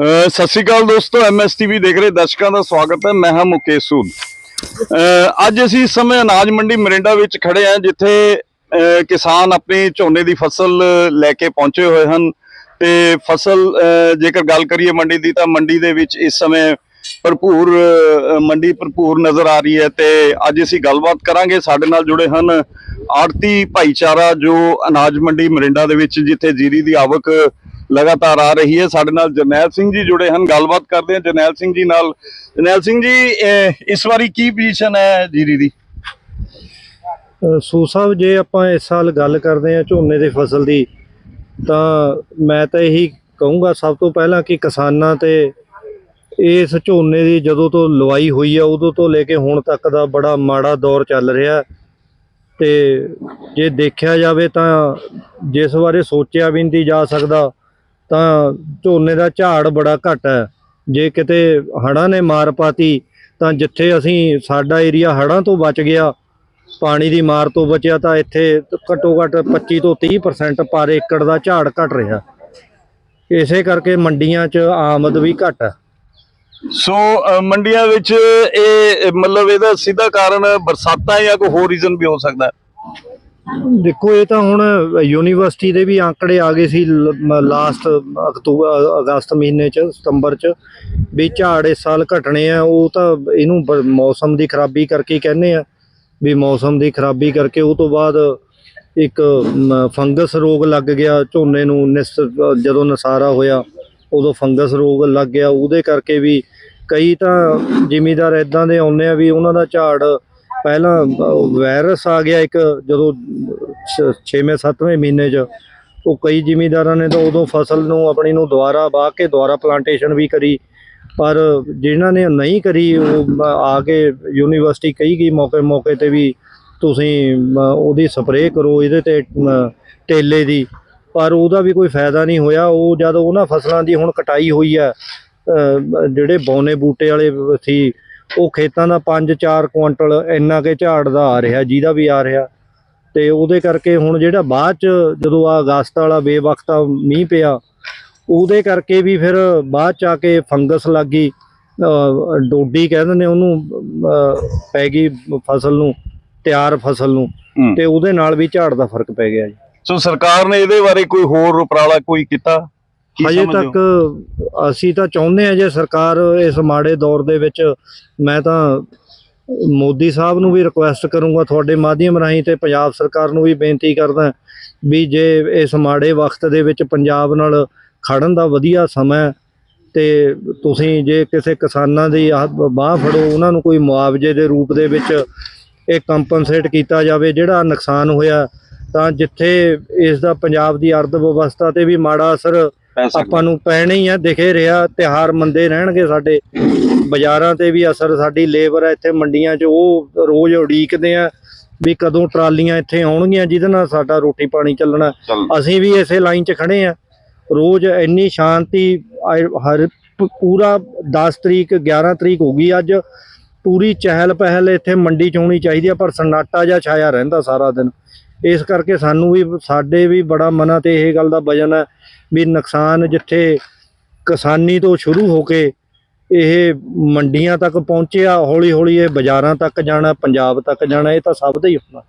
ਸਤਿ ਸ਼੍ਰੀ ਅਕਾਲ ਦੋਸਤੋ ਐਮਐਸਟੀਵੀ ਦੇਖ ਰਹੇ ਦਰਸ਼ਕਾਂ ਦਾ ਸਵਾਗਤ ਹੈ, ਮੈਂ ਹਾਂ ਮੁਕੇਸ਼ ਸੂਦ। ਅੱਜ ਅਸੀਂ ਇਸ ਸਮੇਂ ਅਨਾਜ ਮੰਡੀ ਮਰਿੰਡਾ ਵਿੱਚ ਖੜੇ ਹਾਂ, ਜਿੱਥੇ ਕਿਸਾਨ ਆਪਣੀ ਝੋਨੇ ਦੀ ਫਸਲ ਲੈ ਕੇ ਪਹੁੰਚੇ ਹੋਏ ਹਨ। ਤੇ ਫਸਲ ਜੇਕਰ ਗੱਲ ਕਰੀਏ ਮੰਡੀ ਦੀ, ਤਾਂ ਮੰਡੀ ਦੇ ਵਿੱਚ ਇਸ ਸਮੇਂ ਭਰਪੂਰ ਮੰਡੀ ਭਰਪੂਰ ਨਜ਼ਰ ਆ ਰਹੀ ਹੈ। ਤੇ ਅੱਜ ਅਸੀਂ ਗੱਲਬਾਤ ਕਰਾਂਗੇ, ਸਾਡੇ ਨਾਲ ਜੁੜੇ ਹਨ ਆੜਤੀ ਭਾਈਚਾਰਾ, ਜੋ ਅਨਾਜ ਮੰਡੀ ਮਰਿੰਡਾ ਦੇ ਵਿੱਚ, ਜਿੱਥੇ ਜੀਰੀ ਦੀ ਆਵਕ ਲਗਾਤਾਰ ਆ ਰਹੀ ਹੈ। ਸਾਡੇ ਨਾਲ ਜਰਨੈਲ ਸਿੰਘ ਜੀ ਜੁੜੇ ਹਨ। ਗੱਲਬਾਤ ਕਰਦੇ ਹਾਂ ਜਰਨੈਲ ਸਿੰਘ ਜੀ ਨਾਲ। ਜਰਨੈਲ ਸਿੰਘ ਜੀ ਇਸ ਵਾਰੀ ਕੀ ਪੋਜੀਸ਼ਨ ਹੈ ਜੀਰੀ ਦੀ? ਸੂ ਸਾਹਿਬ, ਜੇ ਆਪਾਂ ਇਸ ਸਾਲ ਗੱਲ ਕਰਦੇ ਹਾਂ ਝੋਨੇ ਦੀ ਫਸਲ ਦੀ, ਤਾਂ ਮੈਂ ਤਾਂ ਇਹੀ ਕਹੂੰਗਾ ਸਭ ਤੋਂ ਪਹਿਲਾਂ ਕਿ ਕਿਸਾਨਾਂ ਤੇ ਇਸ ਝੋਨੇ ਦੀ ਜਦੋਂ ਤੋਂ ਲਵਾਈ ਹੋਈ ਆ, ਉਦੋਂ ਤੋਂ ਲੈ ਕੇ ਹੁਣ ਤੱਕ ਦਾ ਬੜਾ ਮਾੜਾ ਦੌਰ ਚੱਲ ਰਿਹਾ। ਤੇ ਜੇ ਦੇਖਿਆ ਜਾਵੇ ਤਾਂ ਜਿਸ ਬਾਰੇ ਸੋਚਿਆ ਵੀ ਨਹੀਂ ਜਾ ਸਕਦਾ ਤਾਂ ਝੋਨੇ ਦਾ ਝਾੜ ਬੜਾ ਘੱਟ ਹੈ। ਜੇ ਕਿਤੇ ਹੜ੍ਹਾਂ ਨੇ ਮਾਰ ਪਾਤੀ, ਤਾਂ ਜਿੱਥੇ ਅਸੀਂ, ਸਾਡਾ ਏਰੀਆ ਹੜ੍ਹਾਂ ਤੋਂ ਬਚ ਗਿਆ, ਪਾਣੀ ਦੀ ਮਾਰ ਤੋਂ ਬਚਿਆ, ਤਾਂ ਇੱਥੇ ਘੱਟੋ ਘੱਟ 25 ਤੋਂ 30% ਪਰ ਏਕੜ ਦਾ ਝਾੜ ਘਟ ਰਿਹਾ। ਇਸੇ ਕਰਕੇ ਮੰਡੀਆਂ 'ਚ ਆਮਦ ਵੀ ਘੱਟ ਹੈ। ਸੋ ਮੰਡੀਆਂ ਵਿੱਚ ਇਹ, ਮਤਲਬ ਇਹਦਾ ਸਿੱਧਾ ਕਾਰਨ ਬਰਸਾਤਾਂ ਜਾਂ ਕੋਈ ਹੋਰ ਰੀਜ਼ਨ ਵੀ ਹੋ ਸਕਦਾ ਦੇਖੋ, ਇਹ ਤਾਂ ਹੁਣ ਯੂਨੀਵਰਸਿਟੀ ਦੇ ਵੀ ਆંકੜੇ ਆ ਗਏ ਸੀ ਲਾਸਟ ਅਕਤੂਬਰ ਅਗਸਤ ਮਹੀਨੇ 'ਚ, ਸਤੰਬਰ 'ਚ, ਵੀ ਝਾੜ ਇਸ ਸਾਲ ਘਟਣੇ ਆ। ਉਹ ਤਾਂ ਇਹਨੂੰ ਬ- ਮੌਸਮ ਦੀ ਖਰਾਬੀ ਕਰਕੇ ਕਹਿੰਦੇ ਆ। ਵੀ ਮੌਸਮ ਦੀ ਖਰਾਬੀ ਕਰਕੇ ਉਹ ਤੋਂ ਬਾਅਦ ਇੱਕ ਫੰਗਸ ਰੋਗ ਲੱਗ ਗਿਆ। ਝੋਨੇ ਨੂੰ ਨਿਸ, ਜਦੋਂ ਨਸਾਰਾ ਹੋਇਆ, ਉਦੋਂ ਫੰਗਸ ਰੋਗ ਲੱਗ ਗਿਆ। ਉਹਦੇ ਕਰਕੇ ਵੀ ਕਈ ਤਾਂ ਜ਼ਿਮੀਦਾਰ ਇਦਾਂ ਦੇ ਆਉਂਦੇ ਆ ਵੀ ਉਹਨਾਂ ਦਾ ਝਾੜ ਪਹਿਲਾਂ ਵਾਇਰਸ ਆ ਗਿਆ ਇੱਕ, ਜਦੋਂ 6ਵੇਂ 7ਵੇਂ ਮਹੀਨੇ 'ਚ, ਉਹ ਕਈ ਜ਼ਿਮੀਦਾਰਾਂ ਨੇ ਤਾਂ ਉਦੋਂ ਫਸਲ ਨੂੰ ਆਪਣੀ ਨੂੰ ਦੁਬਾਰਾ ਵਾਹ ਕੇ ਦੁਬਾਰਾ ਪਲਾਂਟੇਸ਼ਨ ਵੀ ਕਰੀ, ਪਰ ਜਿਨ੍ਹਾਂ ਨੇ ਨਹੀਂ ਕਰੀ, ਉਹ ਆ ਕੇ ਯੂਨੀਵਰਸਿਟੀ ਕਹੀ ਗਈ ਮੌਕੇ ਮੌਕੇ ਤੇ ਵੀ ਤੁਸੀਂ ਉਹਦੀ ਸਪਰੇਅ ਕਰੋ ਇਹਦੇ ਤੇ ਟੇਲੇ ਦੀ, ਪਰ ਉਹਦਾ ਵੀ ਕੋਈ ਫਾਇਦਾ ਨਹੀਂ ਹੋਇਆ। ਉਹ ਜਦ ਉਹਨਾਂ ਫਸਲਾਂ ਦੀ ਹੁਣ ਕਟਾਈ ਹੋਈ ਹੈ ਜਿਹੜੇ ਬੌਨੇ ਬੂਟੇ ਵਾਲੇ ਸੀ ਉਹ ਖੇਤਾਂ ਦਾ 5-4 ਕੁਇੰਟਲ ਇੰਨਾ ਕੇ ਝਾੜ ਦਾ ਆ ਰਿਹਾ ਜਿਹਦਾ ਵੀ ਆ ਰਿਹਾ। ਤੇ ਉਹਦੇ ਕਰਕੇ ਹੁਣ ਜਿਹੜਾ ਬਾਅਦ ਚ ਜਦੋਂ ਆ ਅਗਸਤ ਵਾਲਾ ਬੇਵਕਤਾ ਮੀਂਹ ਪਿਆ ਉਹਦੇ ਕਰਕੇ ਵੀ ਫਿਰ ਬਾਅਦ ਚ ਆ ਕੇ ਫੰਗਸ ਲੱਗ ਗਈ ਡੋਡੀ ਕਹਿੰਦੇ ਨੇ ਉਹਨੂੰ ਪੈ ਗਈ ਫਸਲ ਨੂੰ ਤਿਆਰ ਫਸਲ ਨੂੰ। ਤੇ ਉਹਦੇ ਨਾਲ ਵੀ ਝਾੜ ਦਾ ਫ਼ਰਕ ਪੈ ਗਿਆ ਜੀ। ਸੋ ਸਰਕਾਰ ਨੇ ਇਹਦੇ ਬਾਰੇ ਕੋਈ ਹੋਰ ਉਪਰਾਲਾ ਕੋਈ ਕੀਤਾ? ਹਜੇ? ਤੱਕ ਅਸੀਂ ਤਾਂ ਚਾਹੁੰਦੇ ਹਾਂ ਜੇ ਸਰਕਾਰ ਇਸ ਮਾੜੇ ਦੌਰ ਦੇ ਵਿੱਚ ਮੈਂ ਤਾਂ ਮੋਦੀ ਸਾਹਿਬ ਨੂੰ ਵੀ ਰਿਕੁਐਸਟ ਕਰੂੰਗਾ ਤੁਹਾਡੇ ਮਾਧਿਅਮ ਰਾਹੀਂ ਤੇ ਪੰਜਾਬ ਸਰਕਾਰ ਨੂੰ ਵੀ ਬੇਨਤੀ ਕਰਦਾ ਵੀ ਜੇ ਇਸ ਮਾੜੇ ਵਕਤ ਦੇ ਵਿੱਚ ਪੰਜਾਬ ਨਾਲ ਖੜਨ ਦਾ ਵਧੀਆ ਸਮਾਂ ਤੇ ਤੁਸੀਂ ਜੇ ਕਿਸੇ ਕਿਸਾਨਾਂ ਦੀ ਬਾਹ ਫੜੋ ਉਹਨਾਂ ਨੂੰ ਕੋਈ ਮੁਆਵਜ਼ੇ ਦੇ ਰੂਪ ਦੇ ਵਿੱਚ ਇਹ ਕੰਪਨਸੇਟ ਕੀਤਾ ਜਾਵੇ ਜਿਹੜਾ ਨੁਕਸਾਨ ਹੋਇਆ ਤਾਂ ਜਿੱਥੇ ਇਸ ਦਾ ਪੰਜਾਬ ਦੀ ਅਰਥ ਵਿਵਸਥਾ ਤੇ ਵੀ ਮਾੜਾ ਅਸਰ ਪੈ ਸਕਦਾ। ਆਪਾਂ ਨੂੰ ਪੈਣਾ ਹੀ ਆ ਦਿਖੇ ਰਿਹਾ ਤਿਹਾਰ ਮੰਦੇ ਰਹਿਣਗੇ ਸਾਡੇ। ਬਾਜ਼ਾਰਾਂ ਤੇ ਵੀ ਅਸਰ ਸਾਡੀ ਲੇਬਰ ਇੱਥੇ ਮੰਡੀਆਂ 'ਚ ਉਹ ਰੋਜ਼ ਉਡੀਕਦੇ ਆ ਵੀ ਕਦੋਂ ਟਰਾਲੀਆਂ ਇੱਥੇ ਆਉਣਗੀਆਂ ਜਿਹਦੇ ਨਾਲ ਸਾਡਾ ਰੋਟੀ ਪਾਣੀ ਚੱਲਣਾ। ਚੱਲ। ਅਸੀਂ ਵੀ ਇਸੇ ਲਾਈਨ 'ਚ ਖੜੇ ਆ। ਰੋਜ਼ ਇੰਨੀ ਸ਼ਾਂਤੀ ਹਰ ਪੂਰਾ 10 ਤਰੀਕ 11 ਤਰੀਕ ਹੋ ਗਈ ਅੱਜ। ਪੂਰੀ ਚਹਿਲ ਪਹਿਲ ਇੱਥੇ ਮੰਡੀ 'ਚ ਹੋਣੀ ਚਾਹੀਦੀ ਆ ਪਰ ਸન્ਨਾਟਾ ਜਿਹਾ ਛਾਇਆ ਰਹਿੰਦਾ ਸਾਰਾ ਦਿਨ। ਇਸ ਕਰਕੇ ਸਾਨੂੰ ਵੀ ਸਾਡੇ ਵੀ ਬੜਾ ਮਨਾਂ ਤੇ ਇਹ ਗੱਲ ਦਾ ਵਜਨ ਹੈ ਵੀ ਨੁਕਸਾਨ ਜਿੱਥੇ ਕਿਸਾਨੀ ਤੋਂ ਸ਼ੁਰੂ ਹੋ ਕੇ ਇਹ ਮੰਡੀਆਂ ਤੱਕ ਪਹੁੰਚਿਆ ਹੌਲੀ ਹੌਲੀ ਇਹ ਬਾਜ਼ਾਰਾਂ ਤੱਕ ਜਾਣਾ ਪੰਜਾਬ ਤੱਕ ਜਾਣਾ ਇਹ ਤਾਂ ਸਭ ਦਾ ਹੀ ਹੋਣਾ।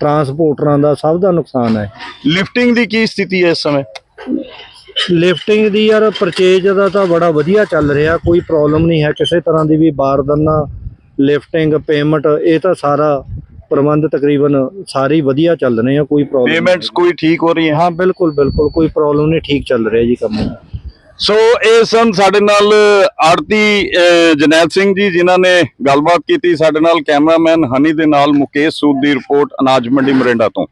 ਟਰਾਂਸਪੋਰਟਰਾਂ ਦਾ ਸਭ ਦਾ ਨੁਕਸਾਨ ਹੈ। ਲਿਫਟਿੰਗ ਦੀ ਕੀ ਸਥਿਤੀ ਹੈ ਇਸ ਸਮੇਂ? ਲਿਫਟਿੰਗ ਦੀ ਯਾਰ ਪਰਚੇਜ ਦਾ ਤਾਂ ਬੜਾ ਵਧੀਆ ਚੱਲ ਰਿਹਾ ਕੋਈ ਪ੍ਰੋਬਲਮ ਨਹੀਂ ਹੈ। ਕਿਸੇ ਤਰ੍ਹਾਂ ਦੀ ਵੀ ਬਾਰਦਾਨਾ ਲਿਫਟਿੰਗ ਪੇਮੈਂਟ ਇਹ ਤਾਂ ਸਾਰਾ ਪ੍ਰਬੰਧ ਤਕਰੀਬਨ ਸਾਰੇ ਵਧੀਆ ਚੱਲ ਰਹੇ ਆ ਕੋਈ ਪ੍ਰੋਬਲਮ ਪੇਮੈਂਟਸ ਕੋਈ ਠੀਕ ਹੋ ਰਹੀ ਹੈ ਹਾਂ ਬਿਲਕੁਲ ਬਿਲਕੁਲ ਕੋਈ ਪ੍ਰੋਬਲਮ ਨਹੀਂ ਠੀਕ ਚੱਲ ਰਿਹਾ ਜੀ ਕੰਮ। ਸੋ ਇਹ ਸਨ ਸਾਡੇ ਨਾਲ ਆੜਤੀ ਜਨੈਲ ਸਿੰਘ ਜੀ ਜਿਨ੍ਹਾਂ ਨੇ ਗੱਲਬਾਤ ਕੀਤੀ ਸਾਡੇ ਨਾਲ ਕੈਮਰਾਮੈਨ ਹਨੀ ਦੇ ਨਾਲ ਮੁਕੇਸ਼ ਸੂਦ ਦੀ ਰਿਪੋਰਟ ਅਨਾਜ ਮੰਡੀ ਮਰਿੰਡਾ ਤੋਂ।